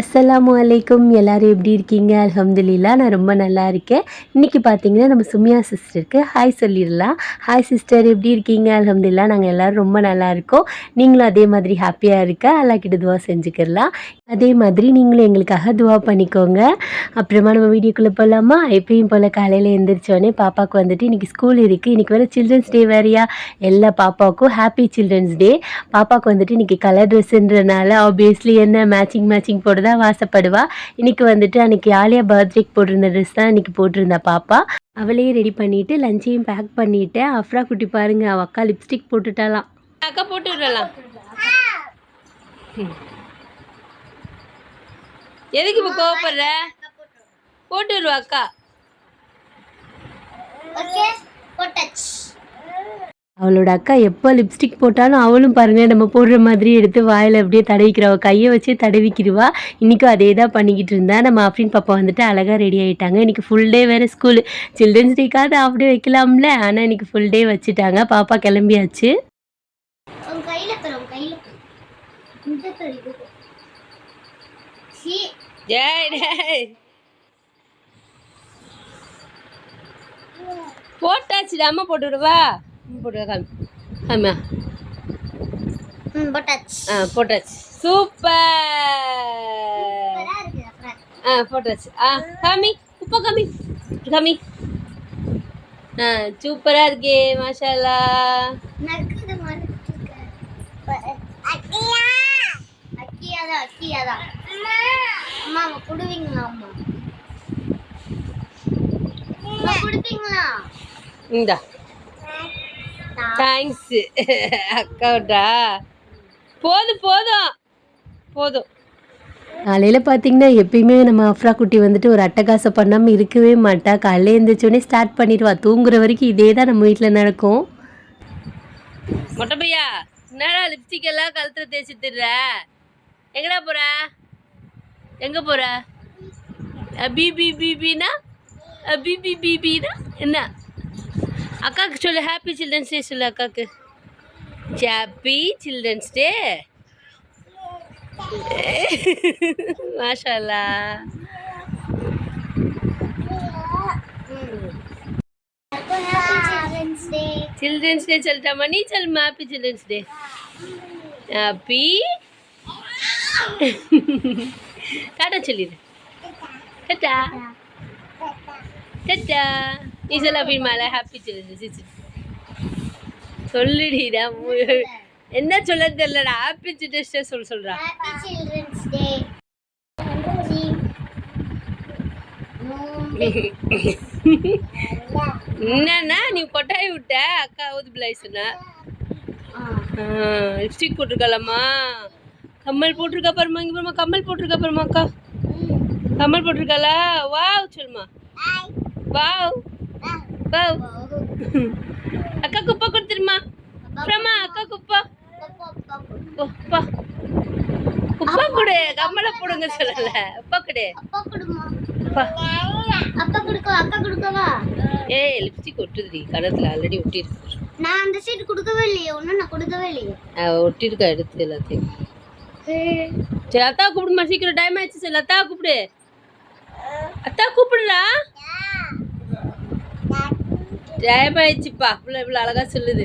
அஸ்ஸலாமு அலைக்கும் எல்லாரும் எப்படி இருக்கீங்க? அலமதுல்லா நான் ரொம்ப நல்லா இருக்கேன். இன்றைக்கி பார்த்தீங்கன்னா நம்ம சுமியா சிஸ்டருக்கு ஹாய் சொல்லிடலாம். ஹாய் சிஸ்டர் எப்படி இருக்கீங்க? அலமதுல்லா நாங்கள் எல்லோரும் ரொம்ப நல்லா இருக்கோம். நீங்களும் அதே மாதிரி ஹாப்பியாக இருக்க அல்லாஹ் கிட்ட துவா செஞ்சுக்கிடலாம். அதே மாதிரி நீங்களும் எங்களுக்காக துவா பண்ணிக்கோங்க. அப்புறமா நம்ம வீடியோக்குள்ளே போகலாமா எப்பயும் போல் காலையில் எழுந்திரிச்சோடனே பாப்பாவுக்கு வந்துட்டு இன்றைக்கி ஸ்கூல் இருக்குது இன்றைக்கி வேறு சில்ட்ரன்ஸ் டே வேறையா? எல்லா பாப்பாவுக்கும் ஹாப்பி சில்ட்ரன்ஸ் டே பாப்பாவுக்கு வந்துட்டு இன்றைக்கி கலர் ட்ரெஸ்ஸுன்றனால ஆப்வியஸ்லி என்ன மேட்சிங் மேட்சிங் போடுதா தான் வாசப்படுவா. இன்றைக்கி வந்துட்டு அன்றைக்கி ஆலியா பர்த்டேக்கு போட்டிருந்த ட்ரெஸ் தான் இன்றைக்கி போட்டிருந்தா பாப்பா. அவளையும் ரெடி பண்ணிவிட்டு லஞ்சையும் பேக் பண்ணிவிட்டேன் அஃப்ரா குட்டி பாருங்க அவ அக்கா லிப்ஸ்டிக் போட்டுட்டாலாம் அக்கா போட்டு விடலாம். எதுக்கு இப்போ கோவப்படுற? போட்டு விடுவா அக்கா. ஓகே போட்டாச்சு. அவளோட அக்கா எப்போ லிப்ஸ்டிக் போட்டாலும் அவளும் பாருங்க நம்ம போடுற மாதிரி எடுத்து வாயில் அப்படியே தடவிக்கிறவ கையை வச்சு தடவிக்கிடுவா. இன்றைக்கும் அதே தான் பண்ணிக்கிட்டு இருந்தா. நம்ம ஆஃப்ரின் பாப்பா வந்துட்டு அழகாக ரெடி ஆகிட்டாங்க இன்றைக்கி ஃபுல் டே வேறு ஸ்கூலு சில்ட்ரன்ஸ் டேக்காவது அப்படியே வைக்கலாம்ல. ஆனால் இன்றைக்கி ஃபுல் டே வச்சுட்டாங்க. பாப்பா கிளம்பியாச்சு. உன் கையில டேய் போட்டாச்சு. ஆ போட்டாச்சு. சூப்பர். சூப்பரா ஆ போட்டாச்சு. ஆ காமி. உப்பா காமி. காமி. ஆ சூப்பராக இருக்கே தான் அம்மா. குடுவீங்களா அம்மா குடுப்பீங்களா? இந்தா. தேங்க்ஸ் அக்காவிட்டா போதும் போதும். போதும். காலையில் பார்த்தீங்கன்னா எப்பயுமே நம்ம அஃப்ரா குட்டி வந்துட்டு ஒரு அட்டகாசம் பண்ணாமல் இருக்கவே மாட்டா. காலையில் எழுந்திரிச்சோடனே ஸ்டார்ட் பண்ணிடுவா. தூங்குற வரைக்கும் இதே தான் நம்ம வீட்டில் நடக்கும். மொட்டை பையா என்னடா லிப்ஸ்டிக் எல்லாம் கழுத்துல தேய்ச்சி திடுற? எங்கடா போற? எங்க போற? பிபி பிபினா பிபி பிபினா என்ன? அக்காவுக்கு சொல்லு ஹாப்பி சில்ட்ரன்ஸ் டே சொல்லு அக்காவுக்கு ஹாப்பி சில்ட்ரன்ஸ் டே மாஷால்லா சில்ட்ரன்ஸ் டே சில்ட்ரன்ஸ் டே சொல்லிட்டாமா நீ சொல்லுமா happy children's day happy tata சொல்லிடு டாட்டா டாட்டா சொல்ல அப்படி மேலே ஹாப்பி சில்ட்ரன்ஸ் சொல்லுடிடா என்ன சொல்ல தெரியலடா. ஹாப்பி சில்ட்ரன்ஸ் டே சொல்ல சொல்றா. டே என்னன்னா நீ கொட்டாய் விட்ட? அக்கா ஊது பிள்ளை சொன்ன. லிப்ஸ்டிக் போட்டிருக்கலாமா கம்மல் போட்டிருக்கா பாருமா இங்கே பாருமா கம்மல் போட்டிருக்கா பாருமா அக்கா. கம்மல் போட்டிருக்காளா? வாவ் சொல்லுமா வாவ். வாவ். அக்கா குப்பை கொடுத்துருமா? அப்புறமா அக்கா குப்பை. குப்பா குப்பா கொடு. கம்மலை போடுங்க சொல்லல. உப்பா கொடு. அப்பா. கொடுமா அப்பா அப்பா கொடுக்கவா அக்கா கொடுக்கவா ஏய் லிப்ஸ்டிக் ஒட்டுதுடி. கணத்துல ஆல்ரெடி ஒட்டியிருக்கு. நான் அந்த சைடு கொடுக்கவே இல்லையே. ஒன்றும் நான் கொடுக்கவே இல்லையே. அவ ஒட்டியிருக்கா எடுத்து எல்லாத்தையும். சரி அத்தா கூப்பிடுமா சீக்கிரம் டைம் ஆயிடுச்சு. சரி அத்தா கூப்பிடு. அத்தா கூப்பிடுடா. ஜெயமாயிடுச்சுப்பா. இவ்வளோ இவ்வளோ அழகா சொல்லுது.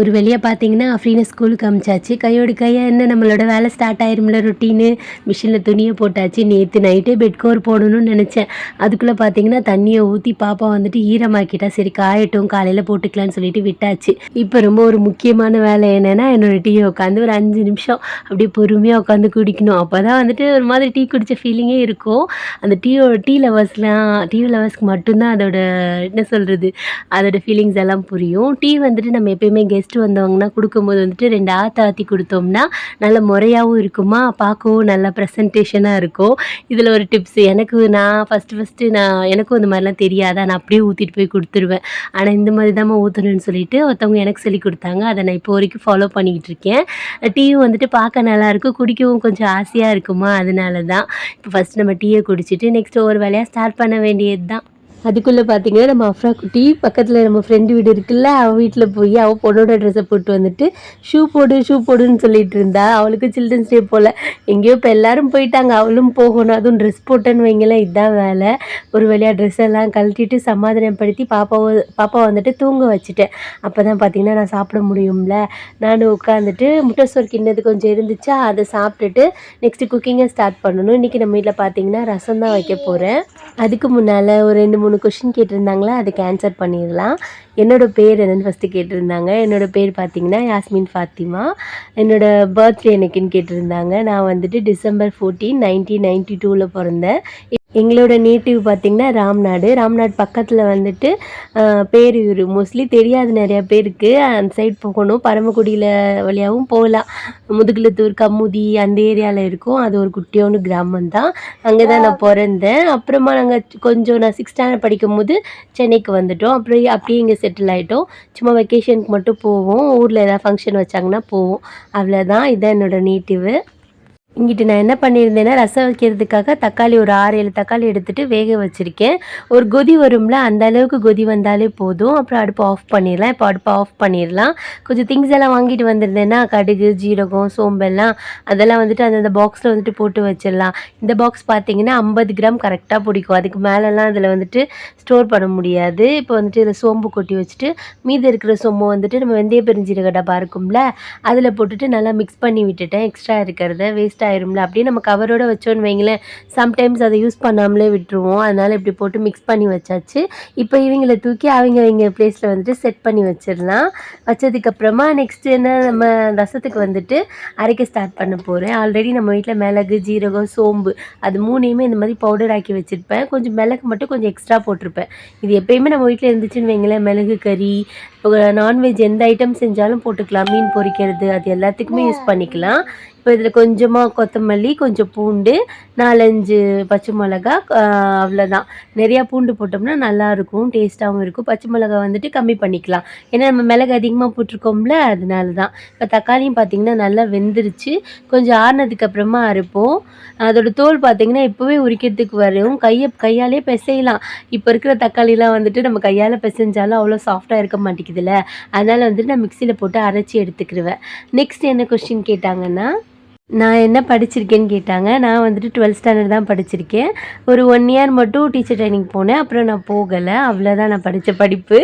ஒரு வழியாக பார்த்தீங்கன்னா அஃப்ரீனை ஸ்கூலுக்கு அமிச்சாச்சு. கையோடு கையாக என்ன நம்மளோட வேலை ஸ்டார்ட் ஆயிரும்ல ரொட்டீனு மிஷினில் துணியை போட்டாச்சு. நேற்று நைட்டே பெட்கோர் போடணும்னு நினச்சேன். அதுக்குள்ளே பார்த்தீங்கன்னா தண்ணியை ஊற்றி பாப்பா வந்துட்டு ஈரமாக்கிட்டா சரி காயட்டும் காலையில் போட்டுக்கலாம்னு சொல்லிட்டு விட்டாச்சு. இப்போ ரொம்ப ஒரு முக்கியமான வேலை என்னென்னா என்னோடய டீயை உட்காந்து ஒரு அஞ்சு நிமிஷம் அப்படியே பொறுமையாக உட்காந்து குடிக்கணும். அப்போ தான் வந்துட்டு ஒரு மாதிரி டீ குடித்த ஃபீலிங்கே இருக்கும். அந்த டீயோட டீ லவர்ஸ்லாம் டீ லவர்ஸ்க்கு மட்டும்தான் அதோட என்ன சொல்கிறது அதோட ஃபீலிங்ஸ் எல்லாம் புரியும். டீ வந்துட்டு நம்ம எப்பயுமே கெஸ்ட் வந்தவங்கன்னா கொடுக்கும்போது வந்துட்டு ரெண்டு ஆற்று ஆற்றி கொடுத்தோம்னா நல்ல முறையாகவும் இருக்குமா? பார்க்கவும் நல்ல ப்ரெசன்டேஷனாக இருக்கும் இதில் ஒரு டிப்ஸ் எனக்கு நான் ஃபஸ்ட்டு ஃபஸ்ட்டு நான் எனக்கும் இந்த மாதிரிலாம் தெரியாதா? நான் அப்படியே ஊற்றிட்டு போய் கொடுத்துருவேன். ஆனால் இந்த மாதிரி தான் ஊற்றணும்னு சொல்லிட்டு ஒருத்தவங்க எனக்கு சொல்லி கொடுத்தாங்க. அதை நான் இப்போ வரைக்கும் ஃபாலோ பண்ணிக்கிட்டு இருக்கேன். டீயும் வந்துட்டு பார்க்க நல்லாயிருக்கும் குடிக்கவும் கொஞ்சம் ஆசையாக இருக்குமா? அதனால தான் இப்போ ஃபஸ்ட் நம்ம டீயை குடிச்சிட்டு நெக்ஸ்ட் ஒரு வேலையாக ஸ்டார்ட் பண்ண வேண்டியது தான் அதுக்குள்ளே பார்த்தீங்கன்னா நம்ம அஃப்ரா குட்டி பக்கத்தில் நம்ம ஃப்ரெண்டு வீடு இருக்குல்ல அவள் வீட்டில் போய் அவள் பொண்ணோட ட்ரெஸ்ஸை போட்டு வந்துட்டு ஷூ போடு ஷூ போடுன்னு சொல்லிட்டு இருந்தா அவளுக்கு சில்ட்ரன்ஸ் டே போல். எங்கேயோ இப்போ எல்லாரும் போயிட்டாங்க அவளும் போகணும் அதுவும் ட்ரெஸ் போட்டேன்னு வைங்களேன் இதுதான் வேலை. ஒரு வழியாக ட்ரெஸ் எல்லாம் கழட்டிட்டு சமாதானப்படுத்தி பாப்பாவை பாப்பா வந்துட்டு தூங்க வச்சுட்டேன். அப்போ தான் பார்த்தீங்கன்னா நான் சாப்பிட முடியும்ல. நானும் உட்காந்துட்டு முட்டை சோறு கிண்ணது கொஞ்சம் இருந்துச்சா அதை சாப்பிட்டுட்டு நெக்ஸ்ட்டு குக்கிங்கை ஸ்டார்ட் பண்ணணும். இன்றைக்கி நம்ம வீட்டில் பார்த்தீங்கன்னா ரசம் தான் வைக்க போகிறேன் அதுக்கு முன்னால் ஒரு ரெண்டு மூணு கொஷின் கேட்டிருந்தாங்களா? அதுக்கு ஆன்சர் பண்ணிடலாம். என்னோடய பேர் என்னன்னு ஃபஸ்ட்டு கேட்டிருந்தாங்க. என்னோட பேர் பார்த்தீங்கன்னா யாஸ்மின் ஃபாத்திமா. என்னோட பர்த்டே எனக்குன்னு கேட்டிருந்தாங்க. நான் வந்துட்டு டிசம்பர் ஃபோர்டீன் நைன்டீன் நைன்டி டூவில் பிறந்தேன். எங்களோட நேட்டிவ் பார்த்திங்கன்னா ராம்நாடு. ராம்நாடு பக்கத்தில் வந்துட்டு ஆஹ், பேரூர். மோஸ்ட்லி தெரியாது நிறையா பேருக்கு. அந்த சைட் போகணும். பரமக்குடியில் வழியாகவும் போகலாம். முதுகுலத்தூர் கம்முதி அந்த ஏரியாவில் இருக்கும். அது ஒரு குட்டியோன்னு கிராமம் தான் அங்கே தான் நான் பிறந்தேன். அப்புறமா நாங்கள் கொஞ்சம் நான் சிக்ஸ் ஸ்டாண்டர்ட் படிக்கும் போது சென்னைக்கு வந்துட்டோம். அப்புறம் அப்படியே இங்கே செட்டில் ஆகிட்டோம் சும்மா வெக்கேஷனுக்கு மட்டும் போவோம். ஊரில் ஏதாவது ஃபங்க்ஷன் வச்சாங்கன்னா போவோம். அவ்வளோதான் இதுதான் என்னோட நேட்டிவு இங்கிட்டு நான் என்ன பண்ணியிருந்தேன்னா ரசம் வைக்கிறதுக்காக தக்காளி ஒரு ஆறு ஏழு தக்காளி எடுத்துட்டு வேக வச்சுருக்கேன். ஒரு கொதி வரும்ல அந்த அளவுக்கு கொதி வந்தாலே போதும். அப்புறம் அடுப்பை ஆஃப் பண்ணிடலாம். இப்போ அடுப்பை ஆஃப் பண்ணிடலாம். கொஞ்சம் திங்ஸ் எல்லாம் வாங்கிட்டு வந்திருந்தேன்னா கடுகு ஜீரகம் சோம்பெல்லாம் அதெல்லாம் வந்துட்டு அந்தந்த பாக்ஸில் வந்துட்டு போட்டு வச்சிடலாம். இந்த பாக்ஸ் பார்த்தீங்கன்னா ஐம்பது கிராம் கரெக்டாக பிடிக்கும். அதுக்கு மேலெல்லாம் அதில் வந்துட்டு ஸ்டோர் பண்ண முடியாது. இப்போ வந்துட்டு இதில் சோம்பு கொட்டி வச்சுட்டு மீதி இருக்கிற சோம்பு வந்துட்டு நம்ம வெந்தய பெருஞ்சீரக டப்பா இருக்கும்ல அதில் போட்டுட்டு நல்லா மிக்ஸ் பண்ணி விட்டுட்டேன். எக்ஸ்ட்ரா இருக்கிறத வேஸ்ட் ஆயிரும்ல அப்படியே நம்ம கவரோட வச்சோன்னு வைங்களேன் சம்டைம்ஸ் அதை யூஸ் பண்ணாமலே விட்டுருவோம். அதனால் இப்படி போட்டு மிக்ஸ் பண்ணி வச்சாச்சு. இப்போ இவங்களை தூக்கி அவங்க அவங்க பிளேஸில் வந்துட்டு செட் பண்ணி வச்சிடலாம். வச்சதுக்கப்புறமா நெக்ஸ்ட் என்ன நம்ம ரசத்துக்கு வந்துட்டு அரைக்க ஸ்டார்ட் பண்ண போகிறேன் ஆல்ரெடி நம்ம வீட்டில் மிளகு ஜீரகம் சோம்பு அது மூணையுமே இந்த மாதிரி பவுடர் ஆக்கி வச்சுருப்பேன். கொஞ்சம் மிளகு மட்டும் கொஞ்சம் எக்ஸ்ட்ரா போட்டிருப்பேன். இது எப்பயுமே நம்ம வீட்டில் இருந்துச்சுன்னு வைங்களேன் மிளகு கறி இப்போ நான்வெஜ் எந்த ஐட்டம் செஞ்சாலும் போட்டுக்கலாம். மீன் பொரிக்கிறது அது எல்லாத்துக்குமே யூஸ் பண்ணிக்கலாம். இப்போ இதில் கொஞ்சமாக கொத்தமல்லி கொஞ்சம் பூண்டு நாலஞ்சு பச்சை மிளகா அவ்வளோதான் நிறையா பூண்டு போட்டோம்னா நல்லாயிருக்கும் டேஸ்ட்டாகவும் இருக்கும். பச்சை மிளகா வந்துட்டு கம்மி பண்ணிக்கலாம். ஏன்னா நம்ம மிளகு அதிகமாக போட்டிருக்கோம்ல அதனால தான் இப்போ தக்காளியும் பார்த்திங்கன்னா நல்லா வெந்துருச்சு. கொஞ்சம் ஆறுனதுக்கு அப்புறமா அரைப்போம். அதோட தோல் பார்த்திங்கன்னா இப்போவே உரிக்கிறதுக்கு வரும். கையை கையாலே பிசையலாம். இப்போ இருக்கிற தக்காளிலாம் வந்துட்டு நம்ம கையால் பிசைஞ்சாலும் அவ்வளோ சாஃப்டாக இருக்க மாட்டேங்குதுல்ல. அதனால் வந்துட்டு நான் மிக்சியில் போட்டு அரைச்சி எடுத்துக்கிடுவேன் நெக்ஸ்ட் என்ன கொஸ்டின் கேட்டாங்கன்னா நான் என்ன படிச்சிருக்கேன்னு கேட்டாங்க. நான் வந்துட்டு டுவெல்த் ஸ்டாண்டர்ட் தான் படிச்சிருக்கேன். ஒரு ஒன் இயர் மட்டும் டீச்சர் ட்ரைனிங் போனேன். அப்புறம் நான் போகலை. அவ்வளோதான் நான் படித்த படிப்பு.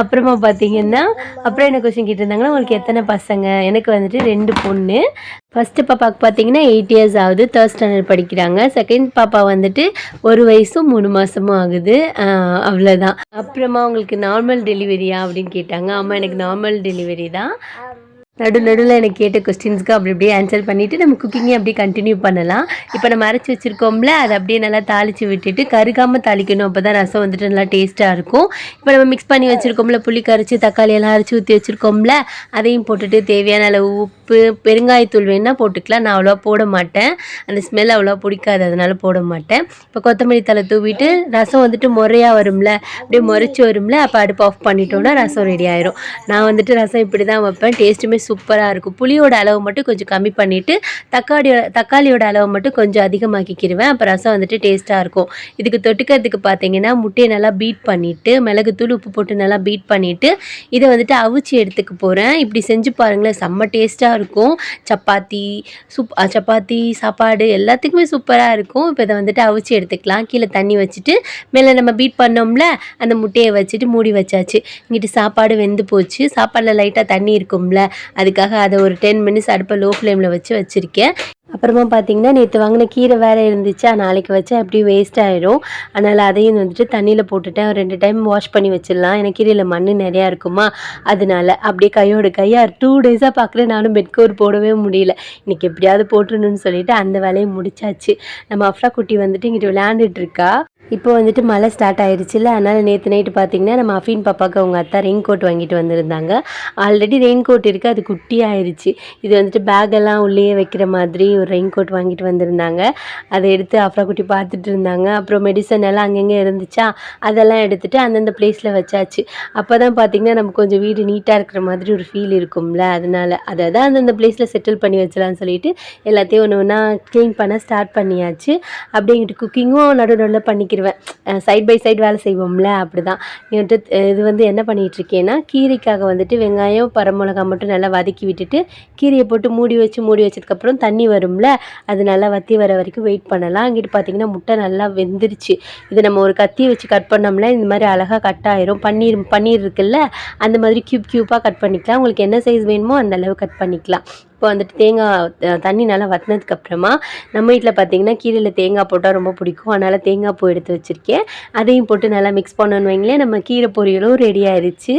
அப்புறமா பார்த்தீங்கன்னா அப்புறம் என்ன கொஸ்டின் கேட்டிருந்தாங்கன்னா உங்களுக்கு எத்தனை பசங்க? எனக்கு வந்துட்டு ரெண்டு பொண்ணு. ஃபஸ்ட்டு பாப்பாவுக்கு பார்த்தீங்கன்னா எயிட் இயர்ஸ் ஆகுது. தேர்ட் ஸ்டாண்டர்ட் படிக்கிறாங்க. செகண்ட் பாப்பா வந்துட்டு ஒரு வயசும் மூணு மாதமும் ஆகுது. அவ்வளோதான் அப்புறமா உங்களுக்கு நார்மல் டெலிவரியா அப்படின்னு கேட்டாங்க. ஆமாம் எனக்கு நார்மல் டெலிவரி தான். நடு நடுவில் எனக்கு கேட்ட கொஸ்டின்ஸ்க்கு அப்படி அப்படியே ஆன்சர் பண்ணிவிட்டு நம்ம குக்கிங்கை அப்படியே கண்டினியூ பண்ணலாம். இப்போ நம்ம அரைச்சி வச்சுருக்கோம்ல அதை அப்படியே நல்லா தாளித்து விட்டுட்டு கருகாமல் தாளிக்கணும். அப்போ தான் ரசம் வந்துட்டு நல்லா டேஸ்ட்டாக இருக்கும். இப்போ நம்ம மிக்ஸ் பண்ணி வச்சுருக்கோம்ல புளி கரைச்சி தக்காளி எல்லாம் அரைச்சி ஊற்றி வச்சுருக்கோம்ல அதையும் போட்டுட்டு தேவையான அளவு உப்பு பெருங்காயத்தூள் வேணால் போட்டுக்கலாம். நான் அவ்வளோவா போட மாட்டேன். அந்த ஸ்மெல் அவ்வளோவா பிடிக்காது அதனால் போட மாட்டேன். இப்போ கொத்தமல்லி தலை தூவிட்டு ரசம் வந்துட்டு முறையாக வரும்ல அப்படியே முறைச்சி வரும்ல அப்போ அடுப்பு ஆஃப் பண்ணிட்டோம்னா ரசம் ரெடி ஆயிரும். நான் வந்துட்டு ரசம் இப்படி தான் வைப்பேன் டேஸ்ட்டுமே சூப்பராக இருக்கும். புளியோட அளவு மட்டும் கொஞ்சம் கம்மி பண்ணிவிட்டு தக்காளியோட தக்காளியோட அளவு மட்டும் கொஞ்சம் அதிகமாக்கிக்கிடுவேன் அப்போ ரசம் வந்துட்டு டேஸ்ட்டாக இருக்கும். இதுக்கு தொட்டுக்கிறதுக்கு பார்த்தீங்கன்னா முட்டையை நல்லா பீட் பண்ணிவிட்டு மிளகுத்தூள் உப்பு போட்டு நல்லா பீட் பண்ணிவிட்டு இதை வந்துட்டு அவிச்சு எடுத்துக்க போகிறேன் இப்படி செஞ்சு பாருங்களேன் செம்ம டேஸ்ட்டாக இருக்கும். சப்பாத்தி சூப் சப்பாத்தி சாப்பாடு எல்லாத்துக்குமே சூப்பராக இருக்கும். இப்போ இதை வந்துட்டு அவிச்சு எடுத்துக்கலாம். கீழே தண்ணி வச்சுட்டு மேலே நம்ம பீட் பண்ணோம்ல அந்த முட்டையை வச்சுட்டு மூடி வச்சாச்சு. இங்கிட்டு சாப்பாடு வெந்து போச்சு. சாப்பாடில் லைட்டாக தண்ணி இருக்கும்ல அதுக்காக அதை ஒரு டென் மினிட்ஸ் அடுப்பை லோ ஃப்ளேமில் வச்சு வச்சுருக்கேன். அப்புறமா பார்த்தீங்கன்னா நேற்று வாங்கின கீரை வேறு இருந்துச்சா. நாளைக்கு வச்சா அப்படியே வேஸ்ட் ஆகிடும் அதனால் அதையும் வந்துட்டு தண்ணியில் போட்டுட்டேன். ரெண்டு டைம் வாஷ் பண்ணி வச்சிடலாம். எனக்கு கீரையில் மண் நிறையா இருக்குமா? அதனால அப்படியே கையோட கையாக டூ டேஸாக பார்க்குறேன் நானும் பெட்கோர் போடவே முடியல. இன்னைக்கு எப்படியாவது போட்டுருணுன்னு சொல்லிட்டு அந்த வேலையை முடிச்சாச்சு. நம்ம அஃப்ரா குட்டி வந்துட்டு இங்கிட்டு விளையாண்டுட்டு இருக்கா? இப்போ வந்துட்டு மழை ஸ்டார்ட் ஆயிடுச்சுல்ல அதனால் நேற்று நைட்டு பார்த்தீங்கன்னா நம்ம அஃபீன் பாப்பாவுக்கு அவங்க அத்தா ரெயின் கோட் வாங்கிட்டு வந்திருந்தாங்க. ஆல்ரெடி ரெயின் கோட் இருக்குது அது குட்டி ஆயிடுச்சு இது வந்துட்டு பேக்கெல்லாம் உள்ளேயே வைக்கிற மாதிரி ஒரு ரெயின் கோட் வாங்கிட்டு வந்திருந்தாங்க. அதை எடுத்து அஃப்ரா குட்டி பார்த்துட்டு இருந்தாங்க. அப்புறம் மெடிசன் எல்லாம் அங்கங்கே இருந்துச்சா அதெல்லாம் எடுத்துகிட்டு அந்தந்த பிளேஸில் வச்சாச்சு. அப்போ தான் பார்த்தீங்கன்னா நம்ம கொஞ்சம் வீடு நீட்டாக இருக்கிற மாதிரி ஒரு ஃபீல் இருக்கும்ல அதனால் அதை தான் அந்தந்த பிளேஸில் செட்டில் பண்ணி வச்சலாம்னு சொல்லிட்டு எல்லாத்தையும் ஒன்று ஒன்றா க்ளீன் பண்ண ஸ்டார்ட் பண்ணியாச்சு. அப்படிங்கிட்டு குக்கிங்கும் நடு நடுவில் பண்ணிக்க பண்ணிக்கிருவேன் சைட் பை சைடு வேலை செய்வோம்ல அப்படி தான் வந்துட்டு இது வந்து என்ன பண்ணிகிட்டு இருக்கேன்னா கீரைக்காக வந்துட்டு வெங்காயம் பரமிளகா மட்டும் நல்லா வதக்கி விட்டுட்டு கீரையை போட்டு மூடி வச்சு மூடி வச்சதுக்கப்புறம் தண்ணி வரும்ல அது நல்லா வத்தி வர வரைக்கும் வெயிட் பண்ணலாம். அங்கிட்டு பார்த்தீங்கன்னா முட்டை நல்லா வெந்துருச்சு. இது நம்ம ஒரு கத்தி வச்சு கட் பண்ணோம்னா இந்த மாதிரி அழகாக கட் ஆயிரும். பன்னீர் பன்னீர் இருக்குல்ல அந்த மாதிரி க்யூப் க்யூப்பாக கட் பண்ணிக்கலாம். உங்களுக்கு என்ன சைஸ் வேணுமோ அந்த அளவு கட் பண்ணிக்கலாம். இப்போ வந்துட்டு தேங்காய் தண்ணி நல்லா வற்றினதுக்கப்புறமா நம்ம வீட்டில் பார்த்தீங்கன்னா கீரையில் தேங்காய் போட்டால் ரொம்ப பிடிக்கும். அதனால் தேங்காய் பூ எடுத்து வச்சுருக்கேன். அதையும் போட்டு நல்லா மிக்ஸ் பண்ணணும் வைங்களேன். நம்ம கீரை பொரியலும் ரெடி ஆயிடுச்சு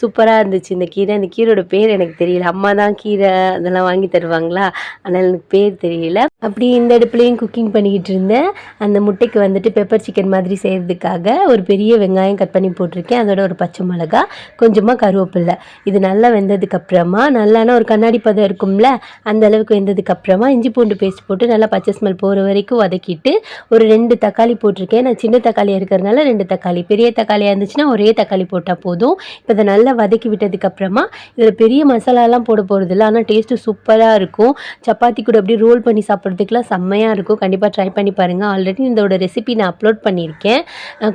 சூப்பராக இருந்துச்சு இந்த கீரை. அந்த கீரோட பேர் எனக்கு தெரியல. அம்மா தான் கீரை அதெல்லாம் வாங்கி தருவாங்களா? அதனால் எனக்கு பேர் தெரியல. அப்படி இந்த அடுப்புலையும் குக்கிங் பண்ணிக்கிட்டு இருந்தேன். அந்த முட்டைக்கு வந்துட்டு பெப்பர் சிக்கன் மாதிரி செய்கிறதுக்காக ஒரு பெரிய வெங்காயம் கட் பண்ணி போட்டிருக்கேன். அதோட ஒரு பச்சை மிளகா கொஞ்சமாக கருவேப்பில்லை இது நல்லா வெந்ததுக்கப்புறமா நல்லான ஒரு கண்ணாடி பதம் இருக்கும்ல அந்த அளவுக்கு வெந்ததுக்கு அப்புறமா இஞ்சி பூண்டு பேஸ்ட் போட்டு நல்லா பச்சை ஸ்மெல் போகிற வரைக்கும் வதக்கிட்டு ஒரு ரெண்டு தக்காளி போட்டிருக்கேன். நான் சின்ன தக்காளியாக இருக்கிறதுனால ரெண்டு தக்காளி. பெரிய தக்காளியாக இருந்துச்சுன்னா ஒரே தக்காளி போட்டால் போதும். இப்போ இதை நல்லா வதக்கி விட்டதுக்கப்புறமா இதில் பெரிய மசாலாலாம் போட போகிறது இல்லை ஆனால் டேஸ்ட்டு சூப்பராக இருக்கும். சப்பாத்தி கூட அப்படியே ரோல் பண்ணி சாப்பிட்றதுக்குலாம் செம்மையாக இருக்கும். கண்டிப்பாக ட்ரை பண்ணி பாருங்கள் ஆல்ரெடி இதோட ரெசிபி நான் அப்லோட் பண்ணியிருக்கேன்.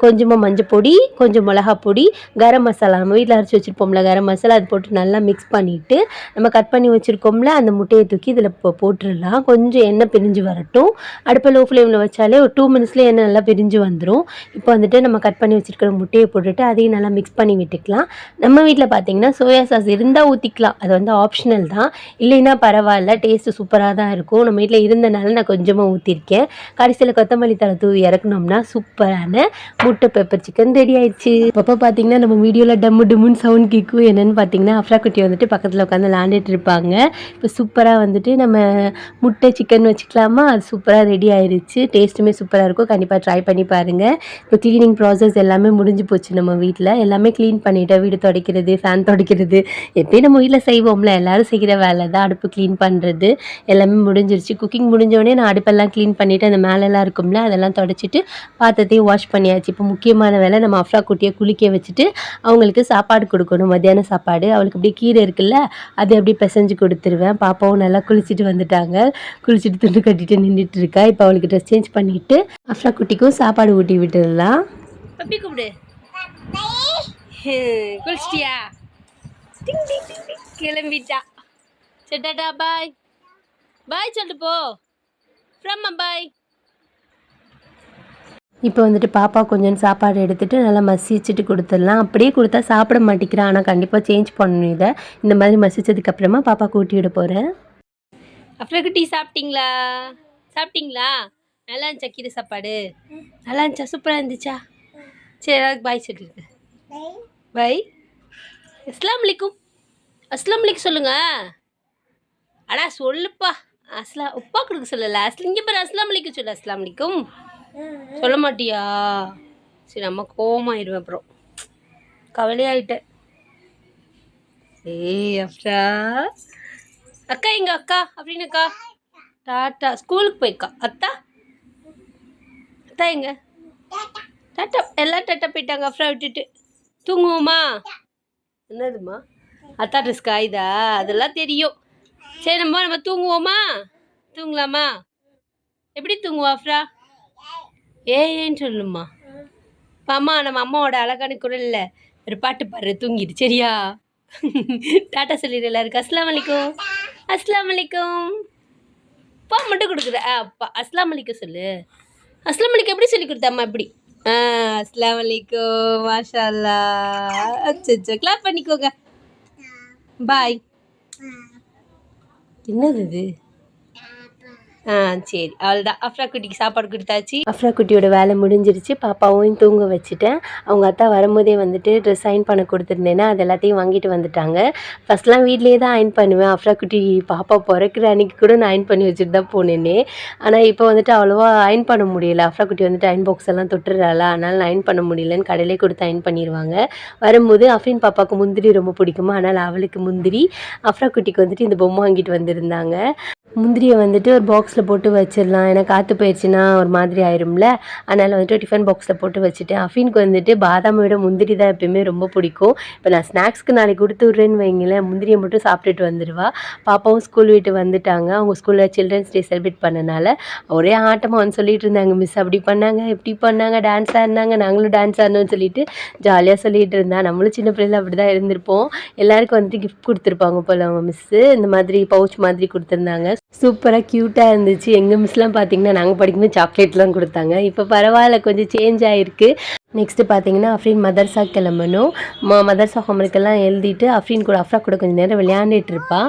கொஞ்சமாக மஞ்சள் பொடி கொஞ்சம் மிளகா பொடி கரம் மசாலா. நம்ம வீட்டில் அரைச்சி வச்சுருப்போம்ல கரம் மசாலா அது போட்டு நல்லா மிக்ஸ் பண்ணிவிட்டு நம்ம கட் பண்ணி வச்சுருக்கோம்ல அந்த முட்டையை தூக்கி இதில் இப்போ போட்டுடலாம். கொஞ்சம் எண்ணெய் பிரிஞ்சு வரட்டும். அடுப்பில் லோ ஃப்ளேமில் வச்சாலே ஒரு டூ மினிட்ஸ்லேயே எண்ணெய் நல்லா பிரிஞ்சு வந்துடும் இப்போ வந்துட்டு நம்ம கட் பண்ணி வச்சுருக்கிற முட்டையை போட்டுட்டு அதையும் நல்லா மிக்ஸ் பண்ணி விட்டுக்கலாம். நம்ம வீட்டில் பார்த்தீங்கன்னா சோயா சாஸ் இருந்தால் ஊற்றிக்கலாம் அது வந்து ஆப்ஷனல் தான். இல்லைன்னா பரவாயில்ல டேஸ்ட்டு சூப்பராக தான் இருக்கும். நம்ம வீட்டில் இருந்தனால நான் கொஞ்சமாக ஊற்றிருக்கேன் கடைசியில் கொத்தமல்லி தலை தூவி இறக்குனோம்னா சூப்பரான முட்டை பெப்பர் சிக்கன் ரெடி ஆயிடுச்சு. அப்போ பார்த்தீங்கன்னா நம்ம வீடியோவில் டம்மு டம்முன்னு சவுண்ட் கேட்கும். என்னென்னு பார்த்தீங்கன்னா அஃப்ரா குட்டி வந்துட்டு பக்கத்தில் உட்காந்து விளாண்டுட்டு இருப்பாங்க. இப்போ சூப்பராக வந்துட்டு நம்ம முட்டை சிக்கன் வச்சுக்கலாமா? அது சூப்பராக ரெடி ஆயிடுச்சு டேஸ்ட்டுமே சூப்பராக இருக்கும். கண்டிப்பாக ட்ரை பண்ணி பாருங்கள் இப்போ க்ளீனிங் ப்ராசஸ் எல்லாமே முடிஞ்சு போச்சு நம்ம வீட்டில் எல்லாமே க்ளீன் பண்ணிவிட்டேன் வீடு துடைக்கிறது ஃபேன் துடைக்கிறது. எப்பயும் நம்ம வீட்டில் செய்வோம்ல. எல்லாரும் செய்கிற வேலை தான். அடுப்பு க்ளீன் பண்ணுறது எல்லாமே முடிஞ்சிருச்சு. குக்கிங் முடிஞ்சோடனே நான் அடுப்பெல்லாம் க்ளீன் பண்ணிவிட்டு அந்த மேலெல்லாம் இருக்கும்ல அதெல்லாம் தொடச்சிட்டு பாத்திரத்தையும் வாஷ் பண்ணியாச்சு. இப்போ முக்கியமான வேலை நம்ம அஃப்ரா குட்டியை குளிக்க வச்சுட்டு அவங்களுக்கு சாப்பாடு கொடுக்கணும். மத்தியான சாப்பாடு. அவளுக்கு அப்படியே கீரை இருக்குல்ல அது அப்படியே பிசைஞ்சு கொடுத்துருவேன். பாப்பாவும் நல்லா குளிச்சுட்டு வந்துட்டாங்க. குளிச்சுட்டு துண்டு கட்டிட்டு நின்றுட்டு இருக்கா. இப்போ அவளுக்கு ட்ரெஸ் சேஞ்ச் பண்ணிட்டு அஃப்ரா குட்டிக்கும் சாப்பாடு ஊட்டி விட்டுடலாம். பப்பி கூப்பிடு. குளிச்சிட்டியா? கிளம்பிட்டா. சரி டாடா பாய். பாய் சொல்லிட்டு போ. ஃப்ரம் பாய் இப்போ வந்துட்டு பாப்பா கொஞ்சம் சாப்பாடு எடுத்துகிட்டு நல்லா மசிச்சுட்டு கொடுத்துடலாம். அப்படியே கொடுத்தா சாப்பிட மாட்டேங்கிறான் ஆனால் கண்டிப்பாக சேஞ்ச் பண்ணணும் இதை. இந்த மாதிரி மசித்ததுக்கப்புறமா பாப்பா கூட்டி விட போகிறேன் அப்புறம் டீ சாப்பிட்டீங்களா? சாப்பிட்டீங்களா? நல்லா இருந்துச்சா கீரை சாப்பாடு? நல்லா இருந்துச்சா? சூப்பராக இருந்துச்சா? சரி ஏதாவது பாய் சொல்லிருக்கு பாய். அஸ்லாம் வலைக்கும் அஸ்லாம் வலைக்கும் சொல்லுங்கள் அடா சொல்லுப்பா. அஸ்லா உப்பா கொடுக்க சொல்லலை. அஸ்லாம் இங்கே பாரு அஸ்லாம் வலைக்கும் சொல்லு. அஸ்லாம் வலைக்கும் சொல்ல மாட்டியா சரி நம்ம கோவமாயிடுவேன் அப்புறம். கவலையாயிட்டேன் ஏய் அப்ரா அக்கா எங்க அக்கா அப்படின்னு அக்கா. டாட்டா ஸ்கூலுக்கு போயிருக்கா அத்தா? அத்தா எங்க? டாட்டா எல்லாம் டாட்டா போயிட்டாங்க. அப்புறம் விட்டுட்டு. தூங்குவோமா? என்னதுமா அத்தா ட்ரெஸ் காயுதா? அதெல்லாம் தெரியும். சரி நம்ம நம்ம தூங்குவோமா? தூங்கலாமா? எப்படி தூங்குவா அஃப்ரா ஏன்னு சொல்லுமா அம்மா நம்ம அம்மாவோட அழகான குரல்ல ஒரு பாட்டு பாடுற தூங்கிடு சரியா? டாட்டா சொல்லிடு எல்லாருக்கும். அஸ்லாம் வலைக்கும் அஸ்லாம் வலைக்கும் பா மட்டும் கொடுக்குற. ஆ அப்பா அஸ்லாம் வலைக்கும் சொல்லு. அஸ்லாம் வலைக்கும் எப்படி சொல்லி கொடுத்தாம்மா எப்படி ஆ அஸ்லாம் வலைக்கும் மாஷா அல்லா அச்சோ கிளாப் பண்ணிக்கோங்க பாய் என்னது இது? சரி. அவள்தான். அஃப்ரா குட்டிக்கு சாப்பாடு கொடுத்தாச்சு. அஃப்ரா குட்டியோட வேலை முடிஞ்சிருச்சு. பாப்பாவும் தூங்க வச்சுட்டேன். அவங்க அத்தா வரும்போதே வந்துட்டு ட்ரெஸ் அயன் பண்ண கொடுத்துருந்தேன்னா அது எல்லாத்தையும் வாங்கிட்டு வந்துட்டாங்க. ஃபஸ்ட்லாம் வீட்லேயே தான் அயன் பண்ணுவேன். அஃப்ரா குட்டி பாப்பா பிறக்கிற அன்னைக்கு கூட நான் அயன் பண்ணி வச்சுட்டு தான் போனேனே. ஆனால் இப்போ வந்துட்டு அவ்வளோவா அயன் பண்ண முடியல. அஃப்ரா குட்டி வந்துட்டு அயன் பாக்ஸ் எல்லாம் தொட்டுறாளா? அதனால் நான் அயன் பண்ண முடியலன்னு கடையிலே கொடுத்து அயன் பண்ணிடுவாங்க வரும்போது அஃப்ரின் பாப்பாவுக்கு முந்திரி ரொம்ப பிடிக்குமா? அதனால் அவளுக்கு முந்திரி. அஃப்ரா குட்டிக்கு வந்துட்டு இந்த பொம்மை வாங்கிட்டு வந்திருந்தாங்க. முந்திரியை வந்துட்டு ஒரு பாக்ஸில் போட்டு வச்சிடலாம். ஏன்னா காற்று போயிடுச்சுன்னா ஒரு மாதிரி ஆயிரும்ல. அதனால் வந்துட்டு டிஃபன் பாக்ஸில் போட்டு வச்சுட்டேன் அஃபீனுக்கு வந்துட்டு பாதாமை விட முந்திரி தான் எப்பயுமே ரொம்ப பிடிக்கும். இப்போ நான் ஸ்நாக்ஸ்க்கு நாளைக்கு கொடுத்து விட்றேன்னு வைங்களேன் முந்திரியை மட்டும் சாப்பிட்டுட்டு வந்துடுவா பாப்பாவும் ஸ்கூல் விட்டு வந்துட்டாங்க. அவங்க ஸ்கூலில் சில்ட்ரன்ஸ் டே செலிப்ரேட் பண்ணனால ஒரே ஆட்டமாக வந்து சொல்லிட்டு இருந்தாங்க. மிஸ் அப்படி பண்ணாங்க இப்படி பண்ணாங்க டான்ஸ் ஆடினாங்க நாங்களும் டான்ஸ் ஆடணும்னு சொல்லிட்டு ஜாலியாக சொல்லிட்டு இருந்தா. நம்மளும் சின்ன பிள்ளைல அப்படி தான் இருந்திருப்போம். எல்லாருக்கும் வந்துட்டு கிஃப்ட் கொடுத்துருப்பாங்க போல் அவங்க மிஸ்ஸு இந்த மாதிரி பவுச் மாதிரி கொடுத்துருந்தாங்க. சூப்பராக க்யூட்டாக இருந்துச்சு. எங்கள் மிஸ்லாம் பார்த்தீங்கன்னா நாங்கள் படிக்கும்போது சாக்லேட்லாம் கொடுத்தாங்க. இப்போ பரவாயில்ல கொஞ்சம் சேஞ்ச் ஆகிருக்கு நெக்ஸ்ட்டு பார்த்தீங்கன்னா அஃப்ரீன் மதர்சா கிளம்பணும். ம மதர்சா ஹோம்ஒர்க்கெல்லாம் எழுதிட்டு அஃப்ரீன் கூட அஃப்ரா கூட கொஞ்சம் நேரம் விளையாண்டுட்டு இருப்பா.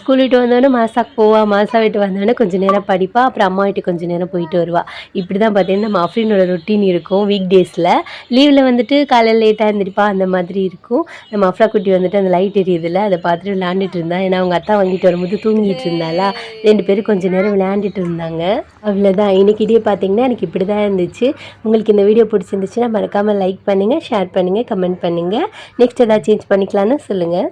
ஸ்கூல் விட்டு வந்தோடனே மாசாக்கு போவா. மாசா விட்டு வந்தோடனே கொஞ்சம் நேரம் படிப்பா. அப்புறம் அம்மா வீட்டுக்கு கொஞ்சம் நேரம் போயிட்டு வருவா. இப்படி தான் பார்த்தீங்கன்னா நம்ம அஃப்ரீனோட ரொட்டீன் இருக்கும் வீக் டேஸில் லீவில் வந்துட்டு காலையில் லேட்டாக இருந்திருப்பா அந்த மாதிரி இருக்கும். நம்ம அஃப்ரா குட்டி வந்துட்டு அந்த லைட் எரியுதுல அதை பார்த்துட்டு விளையாண்டுட்டு இருந்தா. ஏன்னா அவங்க அத்தா வாங்கிட்டு வரும்போது தூங்கிட்டு இருந்தாளா? ரெண்டு பேரும் கொஞ்சம் நேரம் விளையாண்டுட்டு இருந்தாங்க. அவ்வளோதான் இன்னைக்கு இதே பார்த்தீங்கன்னா எனக்கு இப்படி தான் இருந்துச்சு. உங்களுக்கு இந்த வீடியோ பிடிச்சிருந்துச்சுன்னா மறக்காமல் லைக் பண்ணுங்கள் ஷேர் பண்ணுங்கள் கமெண்ட் பண்ணுங்கள் நெக்ஸ்ட் எதாவது சேஞ்ச் பண்ணிக்கலான்னு சொல்லுங்கள்